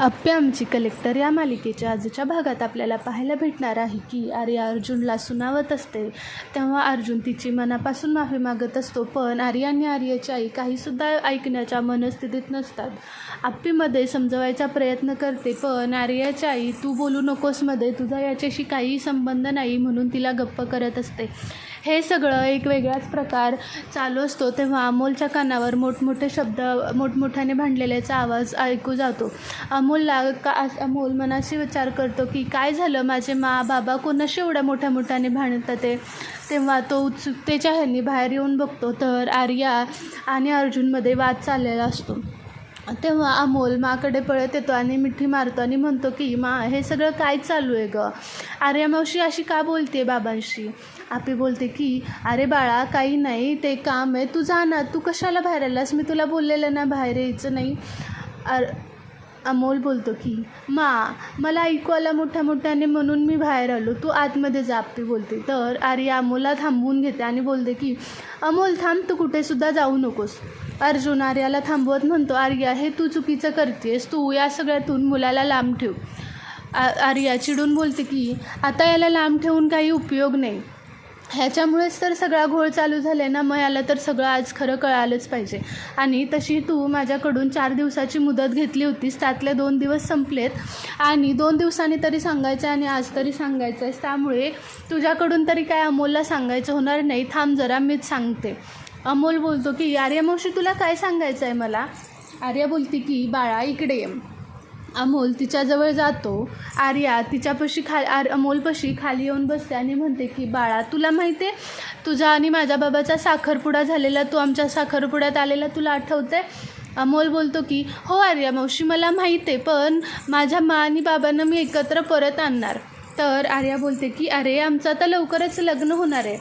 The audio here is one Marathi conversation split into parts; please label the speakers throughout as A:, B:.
A: अप्पे आमची कलेक्टर या मालिकेच्या आजच्या भागात आपल्याला पाहायला भेटणार आहे की आर्या अर्जुनला सुनावत असते. तेव्हा अर्जुन तिची मनापासून माफी मागत असतो पण आर्या आणि आर्याची आई काहीसुद्धा ऐकण्याच्या मनस्थितीत नसतात. आप्पीमध्ये समजवायचा प्रयत्न करते पण आर्याची आई तू बोलू नकोसमध्ये तुझा याच्याशी काहीही संबंध नाही म्हणून तिला गप्प करत असते. हे सगळं एक वेगळाच प्रकार चालू असतो तेव्हा अमोलच्या कानावर मोठमोठे शब्द मोठमोठ्याने भांडलेल्याचा आवाज ऐकू जातो. अमोलला का अमोल मनाशी विचार करतो की काय झालं? माझे मा बाबा कोणाशी एवढ्या मोठ्या मोठ्याने भांडतात ते? तेव्हा तो उत्सुकतेच्या ह्यांनी बाहेर येऊन बघतो. तर आर्या आणि अर्जुनमध्ये वाद चाललेला असतो. तेव्हा अमोल माकडे पळत येतो आणि मिठी मारतो आणि म्हणतो की मा हे सगळं काय चालू आहे गं? आर्या मावशी अशी का बोलते बाबांशी? आपी बोलते की अरे बाळा काही नाही ते काम आहे. तू जा ना. तू कशाला बाहेर आलास? मी तुला बोललेलं ना बाहेर यायचं नाही. अर अमोल बोलतो की मा मला ऐकू आला मोठ्या मोठ्याने म्हणून मी बाहेर आलो. तू आतमध्ये जापते बोलते. तर आर्या अमोलला थांबवून घेते आणि बोलते की अमोल थांब तू कुठेसुद्धा जाऊ नकोस. अर्जुन आर्याला थांबवत म्हणतो आर्या हे तू चुकीचं करतेस. तू या सगळ्यातून मुलाला लांब ठेव. आ आर्या चिडून बोलते की आता याला लांब ठेवून काही उपयोग नाही. ह्याच्यामुळेच तर सगळा घोळ चालू झाला आहे ना. मग याला तर सगळं आज खरं कळालंच पाहिजे. आणि तशी तू माझ्याकडून चार दिवसाची मुदत घेतली होतीस. त्यातले दोन दिवस संपलेत. आणि दोन दिवसांनी तरी सांगायचं आणि आज तरी सांगायचं आहेस त्यामुळे तुझ्याकडून तरी काय अमोलला सांगायचं होणार नाही. थांब जरा मीच सांगते. अमोल बोलतो की आर्या मावशी तुला काय सांगायचं आहे मला? आर्या बोलते की बाळा इकडे ये. अमोल तिच्याजवळ जातो. आर्या तिच्यापाशी खा आर अमोलपाशी खाली येऊन बसते आणि म्हणते की बाळा तुला माहिती आहे तुझा आणि माझ्या बाबाचा साखरपुडा झालेला तू आमच्या साखरपुड्यात आलेला तुला आठवतं अमोल बोलतो की हो आर्या मावशी मला माहीत आहे पण माझ्या मा आणि बाबांना मी एकत्र परत आणणार. तर आर्या बोलते की अरे आमचं आता लवकरच लग्न होणार आहे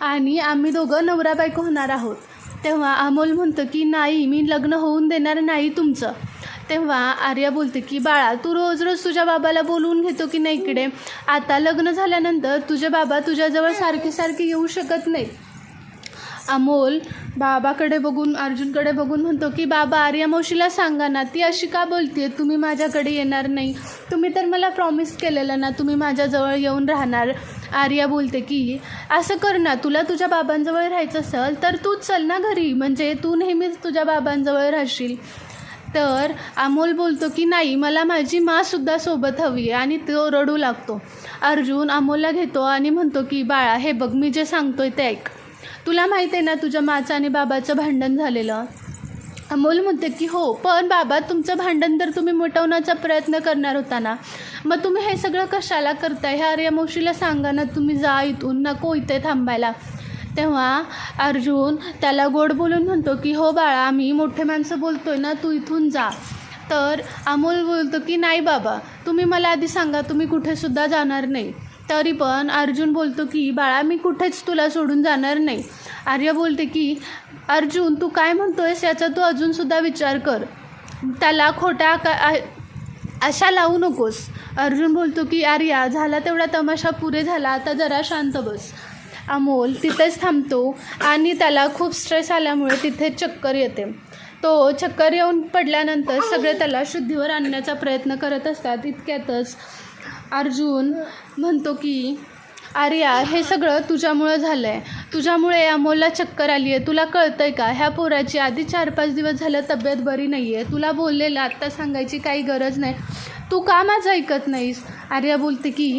A: आणि आम्ही दोघं नवरा बायको होणार आहोत. तेव्हा अमोल म्हणतो की नाही मी लग्न होऊन देणार नाही तुमचं. तेव्हा आर्या बोलते की बाळा तू रोज रोज तुझ्या बाबाला बोलवून घेतो की नाही इकडे? आता लग्न झाल्यानंतर तुझे बाबा तुझ्याजवळ सारखे सारखे येऊ शकत नाही अमोल बाबाकडे बघून अर्जुनकडे बघून म्हणतो की बाबा आर्या मावशीला सांगा ना ती अशी का बोलते तुम्ही माझ्याकडे येणार नाही. तुम्ही तर मला प्रॉमिस केलेलं ना तुम्ही माझ्याजवळ येऊन राहणार. आर्या बोलते की असं कर ना तुला तुझ्या बाबांजवळ राहायचं असेल तर तूच चल ना घरी. म्हणजे तू नेहमीच तुझ्या बाबांजवळ राहशील. तर अमोल बोलतो की नाही मला माझी मासुद्धा सोबत हवी आहे आणि तो रडू लागतो. अर्जुन अमोलला घेतो आणि म्हणतो की बाळा हे बघ मी जे सांगतोय ते ऐक. तुला माहीत आहे ना तुझ्या माचं आणि बाबाचं भांडण झालेलं? अमोल म्हणते की हो पण बाबा तुमचं भांडण तर तुम्ही मिटवण्याचा प्रयत्न करणार होता ना. मग तुम्ही हे सगळं कशाला करताय? ह्या आर्या मावशीला सांगा ना तुम्ही जा इथून नको इथे थांबायला. तेव्हा अर्जुन त्याला गोड बोलून म्हणतो की हो बाळा आम्ही मोठे माणसं बोलतोय ना तू इथून जा. तर अमोल बोलतो की नाही बाबा तुम्ही मला आधी सांगा तुम्ही कुठेसुद्धा जाणार नाही. तरी पण अर्जुन बोलतो की बाळा मी कुठेच तुला सोडून जाणार नाही. आर्य बोलते की अर्जुन तू काय म्हणतोयस याचा तू अजूनसुद्धा विचार कर. त्याला खोट्या का आशा लावू नकोस. अर्जुन बोलतो की आर्या झाला तेवढा तमाशा पुरे झाला आता जरा शांत बस. अमोल तिथेच थांबतो आणि त्याला खूप स्ट्रेस आल्यामुळे तिथे चक्कर येते. तो चक्कर येऊन पडल्यानंतर सगळे त्याला शुद्धीवर आणण्याचा प्रयत्न करत असतात. इतक्यातच अर्जुन म्हणतो की आर्या हे सगळं तुझ्यामुळं झालं आहे तुझ्यामुळे अमोलला चक्कर आली आहे तुला कळतं आहे का? ह्या पोराची आधी चार पाच दिवस झालं तब्येत बरी नाही आहे तुला बोललेलं आत्ता सांगायची काही गरज नाही. तू का माझं ऐकत नाहीस? आर्या बोलते की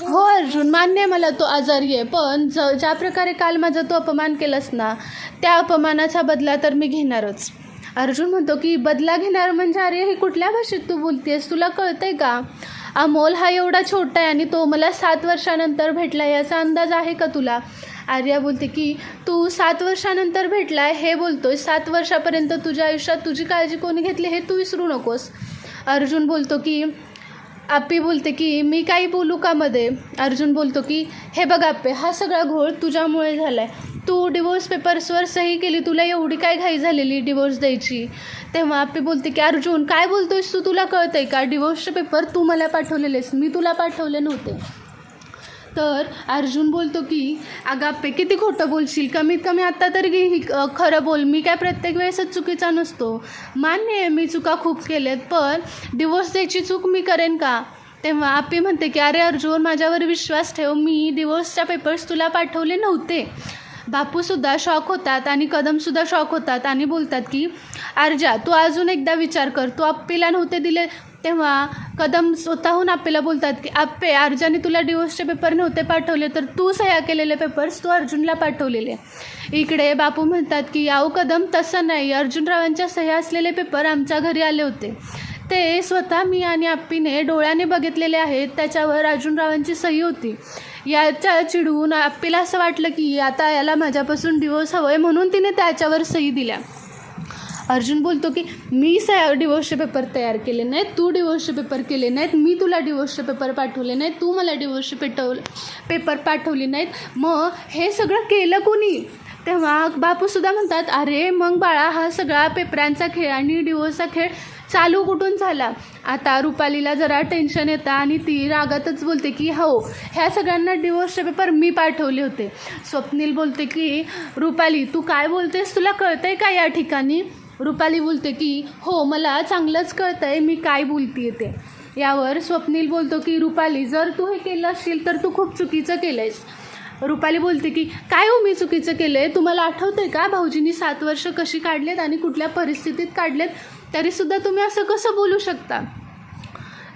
A: हो अर्जुन मान्य आहे मला तो आजारी आहे पण ज ज्या प्रकारे काल माझा तू अपमान केलास ना त्या अपमानाचा बदला तर मी घेणारच. अर्जुन म्हणतो की बदला घेणार म्हणजे अरे हे कुठल्या भाषेत तू बोलतेस? तुला कळतंय का? अमोल हा एवढा छोटा आहे आणि तो मला सात वर्षानंतर भेटला याचा अंदाज आहे का तुला? आर्या बोलते की तू सात वर्षानंतर भेटलाय हे बोलतोय. सात वर्षापर्यंत तुझ्या आयुष्यात तुझी काळजी कोणी घेतली हे तू विसरू नकोस. अर्जुन बोलतो की आप्पी बोलते की मी काही बोलू का मध्ये? अर्जुन बोलतो की हे बघ आप्पे हा सगळा घोळ तुझ्यामुळे झाला आहे तू डिवोर्स पेपर्सवर सही केली तुला एवढी काय घाई झालेली डिवोर्स द्यायची? तेव्हा आप्पी बोलते की अर्जुन काय बोलतोयस तू? तुला कळतंय का? डिवोर्सचे पेपर तू मला पाठवलेलेस मी तुला पाठवले नव्हते. तर अर्जुन बोलतो की अगं आप्पे किती खोटं बोलशील? कमीत कमी आत्ता तरी ही खरं बोल. मी काय प्रत्येक वेळेसच चुकीचा नसतो. मान्य आहे मी चुका खूप केल्यात पण डिवोर्स द्यायची चूक मी करेन का? तेव्हा आपी म्हणते की अरे अर्जुन माझ्यावर विश्वास ठेव. मी डिवोर्सच्या पेपर्स तुला पाठवले नव्हते. बापूसुद्धा शॉक होतात आणि कदमसुद्धा शॉक होतात आणि बोलतात की अर्जा तू अजून एकदा विचार कर. तू आप्पेला नव्हते दिले तेव्हा कदम स्वतःहून आप्पेला बोलतात की आप्पे अर्जाने तुला डिवोर्सचे पेपर नव्हते पाठवले तर तू सह्या केलेले पेपर्स तू अर्जुनला पाठवलेले. इकडे बापू म्हणतात की याऊ कदम तसं नाही. अर्जुनरावांच्या सह्या असलेले पेपर आमच्या घरी आले होते. ते स्वतः मी आणि आप्पीने डोळ्याने बघितलेले आहेत. त्याच्यावर अर्जुनरावांची सही होती. याच्या चिडून आप्पीला असं वाटलं की आता याला माझ्यापासून डिवोर्स हवं आहे म्हणून तिने त्याच्यावर सही दिल्या. अर्जुन बोलतो की मी स डिवोर्सचे पेपर तयार केले नाहीत तू डिवोर्सचे पेपर केले नाहीत मी तुला डिवोर्सचे पेपर पाठवले नाहीत तू मला डिवोर्सचे पेटव पेपर पाठवले नाहीत. मग हे सगळं केलं कोणी? तेव्हा बापूसुद्धा म्हणतात अरे मग बाळा हा सगळा पेपरांचा खेळ आणि डिवोर्सचा खेळ चालू कुठून झाला? आता रुपालीला जरा टेन्शन येतं आणि ती रागातच बोलते की हो ह्या सगळ्यांना डिवोर्सचे पेपर मी पाठवले होते. स्वप्नील बोलते की रुपाली तू काय बोलतेस? तुला कळतंय का या ठिकाणी? रुपाली बोलते की हो मला चांगलंच कळतंय मी काय बोलते ते. यावर स्वप्नील बोलतो की रुपाली जर तू हे केलं असशील तर तू खूप चुकीचं केलं आहेस रुपाली बोलते की काय हो मी चुकीचं केलं आहे तुम्हाला आठवतं आहे का? भाऊजींनी सात वर्ष कशी काढलेत आणि कुठल्या परिस्थितीत काढलेत? तरीसुद्धा तुम्ही असं कसं बोलू शकता?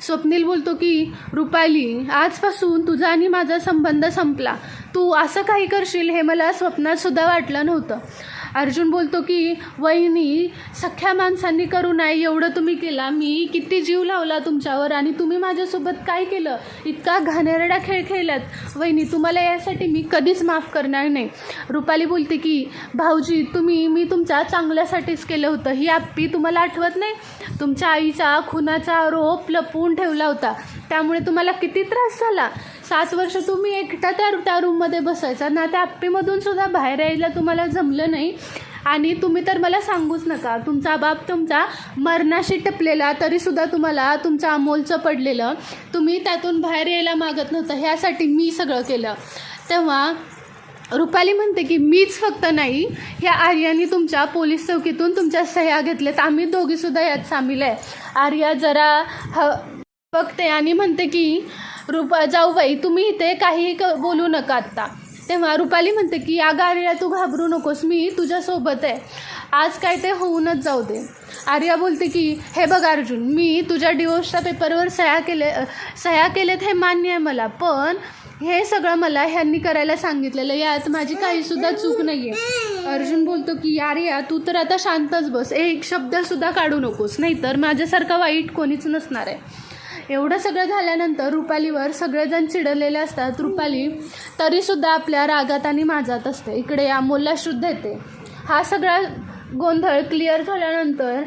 A: स्वप्नील बोलतो की रुपाली आजपासून तुझा आणि माझा संबंध संपला. तू असं काही करशील हे मला स्वप्नात सुद्धा वाटलं नव्हतं. अर्जुन बोलतो की वहिनी सख्या माणसांनी करू नाही एवढं तुम्ही केला. मी किती जीव लावला तुमच्यावर आणि तुम्ही माझ्यासोबत काय केलं? इतका घाणेरडा खेळ खेळलात वहिनी तुम्हाला यासाठी मी कधीच माफ करणार नाही. रुपाली बोलते की भाऊजी तुम्ही मी तुमच्या चांगल्यासाठीच केलं होतं. ही आप्पी तुम्हाला आठवत नाही? तुमच्या आईचा खुनाचा आरोप लपवून ठेवला होता. त्यामुळे तुम्हाला किती त्रास झाला? सात वर्ष तुम्ही एकटा त्या त्या रूममध्ये बसायचा. ना त्या आप्पीमधून सुद्धा बाहेर यायला तुम्हाला जमलं नाही. आणि तुम्ही तर मला सांगूच नका. तुमचा बाप तुमचा मरणाशी टपलेला तरीसुद्धा तुम्हाला तुमचं अमोलचं पडलेलं. तुम्ही त्यातून बाहेर यायला मागत नव्हतं. ह्यासाठी मी सगळं केलं. तेव्हा रुपाली म्हणते की मीच फक्त नाही ह्या आर्यानी तुमच्या पोलीस चौकीतून तुमच्या सह्या घेतल्यात. आम्ही दोघीसुद्धा यात सामील आहे. आर्या जरा ह बघते आणि म्हणते की रुपा जाऊबाई तुम्ही इथे काहीही क बोलू नका आत्ता. तेव्हा रुपाली म्हणते की या आर्या तू घाबरू नकोस मी तुझ्यासोबत आहे. आज काय ते होऊनच जाऊ दे. आर्या बोलते की हे बघ अर्जुन मी तुझ्या डिवोर्सच्या पेपरवर सह्या केले सह्या केलेत हे मान्य आहे मला पण हे सगळं मला ह्यांनी करायला सांगितलेलं यात माझी काहीसुद्धा चूक नाही आहे अर्जुन बोलतो की आर्या तू तर आता शांतच बस. एक शब्दसुद्धा काढू नकोस. नाहीतर माझ्यासारखा वाईट कोणीच नसणार आहे. एवढं सगळं झाल्यानंतर रुपालीवर सगळेजण चिडलेले असतात. रुपाली तरीसुद्धा आपल्या रागात आणि माझात असते. इकडे अमोलला शुद्ध येते. हा सगळा गोंधळ क्लिअर झाल्यानंतर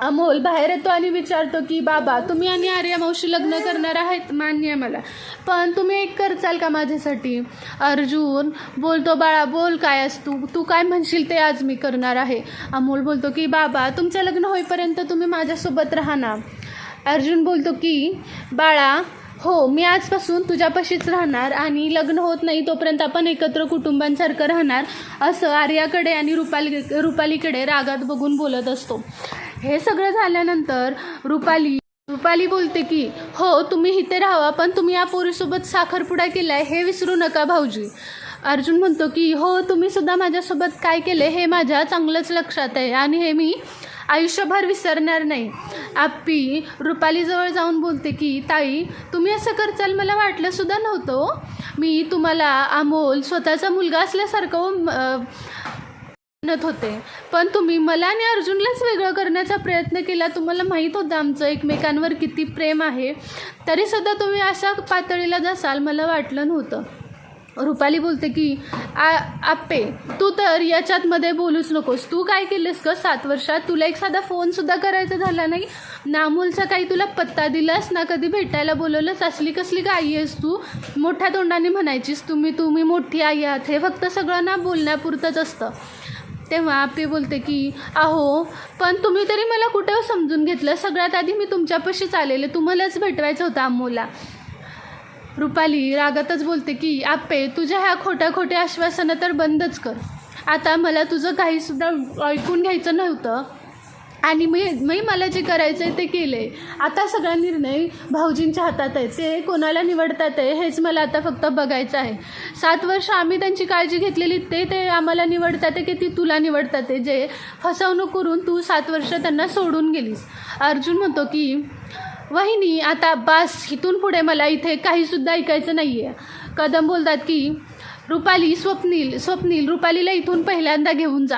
A: अमोल बाहेर येतो आणि विचारतो की बाबा तुम्ही आणि आर्या मावशी लग्न करणार आहेत? मान्य आहे मला. पण तुम्ही एक करचाल का माझ्यासाठी? अर्जुन बोलतो बाळा बोल काय अस तू? तू काय म्हणशील ते आज मी करणार आहे. अमोल बोलतो की बाबा तुमचं लग्न होईपर्यंत तुम्ही माझ्यासोबत राहा ना. अर्जुन बोलतो की बाळा हो मी आजपासून तुझ्यापाशीच राहणार आणि लग्न होत नाही तोपर्यंत आपण एकत्र कुटुंबांसारखं राहणार असं आर्याकडे आणि रुपाली रुपालीकडे रागात बघून बोलत असतो. हे सगळं झाल्यानंतर रुपाली रुपाली बोलते की हो तुम्ही इथे राहावा पण तुम्ही या पोरीसोबत साखरपुडा केलाय हे विसरू नका भाऊजी. अर्जुन म्हणतो की हो तुम्ही सुद्धा माझ्यासोबत काय केले हे माझ्या चांगलंच लक्षात आहे आणि हे मी आयुष्यभर विसरणार नाही. आप्पी रुपालीजवळ जाऊन बोलते की ताई तुम्ही असं करचाल मला वाटलंसुद्धा नव्हतं हो. मी तुम्हाला अमोल स्वतःचा मुलगा असल्यासारखं म्हणत होते. पण तुम्ही मला आणि अर्जुनलाच वेगळं करण्याचा प्रयत्न केला. तुम्हाला माहीत होतं आमचं एकमेकांवर किती प्रेम आहे. तरीसुद्धा तुम्ही अशा पातळीला जासाल मला वाटलं नव्हतं. रुपाली बोलते की आ आप्पे तू तर याच्यात मध्ये बोलूच नकोस. तू काय केलंस ग सात वर्षात? तुला एक साधा फोनसुद्धा करायचा झाला नाही. नामूलचा काही तुला पत्ता दिलास ना कधी भेटायला बोलवलंच असली कसली का आहेस तू? मोठ्या तोंडाने म्हणायचीस तुम्ही तुम्ही मोठी आई आहात. हे फक्त सगळं ना बोलण्यापुरतंच असतं. तेव्हा आपे बोलते की अहो पण तुम्ही तरी मला कुठं समजून घेतलं? सगळ्यात आधी मी तुमच्यापाशीच आलेले तुम्हालाच भेटवायचं होतं अमोला रुपाली रागातच बोलते की आप्पे तुझ्या ह्या खोट्या खोट्या आश्वासनं तर बंदच कर. आता मला तुझं काहीसुद्धा ऐकून घ्यायचं नव्हतं. आणि मी मी मला जे करायचं आहे ते केलं आहे आता सगळा निर्णय भाऊजींच्या हातात आहे. ते कोणाला निवडतात आहे हेच मला आता फक्त बघायचं आहे. सात वर्ष आम्ही त्यांची काळजी घेतलेली ते ते आम्हाला निवडतात आहे की ती तुला निवडतात आहे? जे फसवणूक करून तू सात वर्ष त्यांना सोडून गेलीस. अर्जुन म्हणतो की वहिनी आता बास इथून पुढे मला इथे काहीसुद्धा ऐकायचं नाही आहे कदम बोलतात की रुपाली स्वप्नील स्वप्नील रुपालीला इथून पहिल्यांदा घेऊन जा.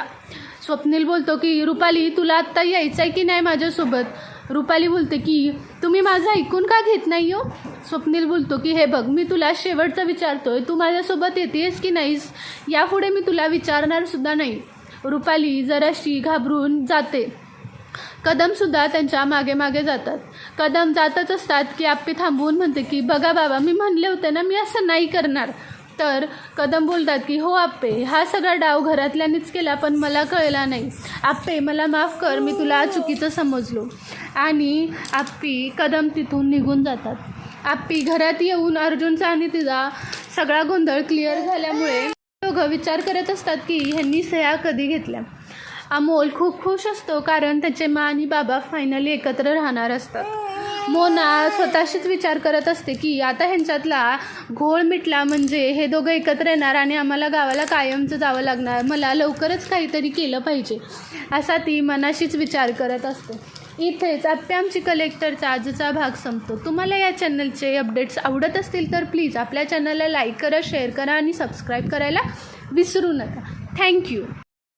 A: स्वप्नील बोलतो की रुपाली तुला आत्ता यायचं आहे की नाही माझ्यासोबत? रुपाली बोलते की तुम्ही माझं ऐकून का घेत नाही हो? स्वप्नील बोलतो की हे बघ मी तुला शेवटचं विचारतोय तू माझ्यासोबत येतेस की नाहीस? यापुढे मी तुला विचारणार सुद्धा नाही. रुपाली जराशी घाबरून जाते. कदमसुद्धा त्यांच्या मागे मागे जातात. कदम जातच असतात की आप्पी थांबवून म्हणते की बघा बाबा मी म्हणले होते ना मी असं नाही करणार. तर कदम बोलतात की हो आप्पे हा सगळा डाव घरातल्यानेच केला पण मला कळला नाही. आप्पे मला माफ कर मी तुला चुकीचं समजलो. आणि आप्पी कदम तिथून निघून जातात. आप्पी घरात येऊन अर्जुनचा आणि तिचा सगळा गोंधळ क्लिअर झाल्यामुळे दोघं विचार करत असतात की ह्यांनी सह्या कधी घेतल्या? अमोल खूप खुश असतो कारण त्याचे मा आणि बाबा फायनली एकत्र राहणार असतात. मोना स्वतःशीच विचार करत असते की आता ह्यांच्यातला घोळ मिटला म्हणजे हे दोघं एकत्र येणार आणि आम्हाला गावाला कायमचं जावं लागणार. मला लवकरच काहीतरी केलं पाहिजे असा ती मनाशीच विचार करत असते. इथेच आप्पे आमची कलेक्टरचा आजचा भाग संपतो. तुम्हाला या चॅनलचे अपडेट्स आवडत असतील तर प्लीज आपल्या चॅनलला लाईक करा शेअर करा आणि सबस्क्राईब करायला विसरू नका. थँक्यू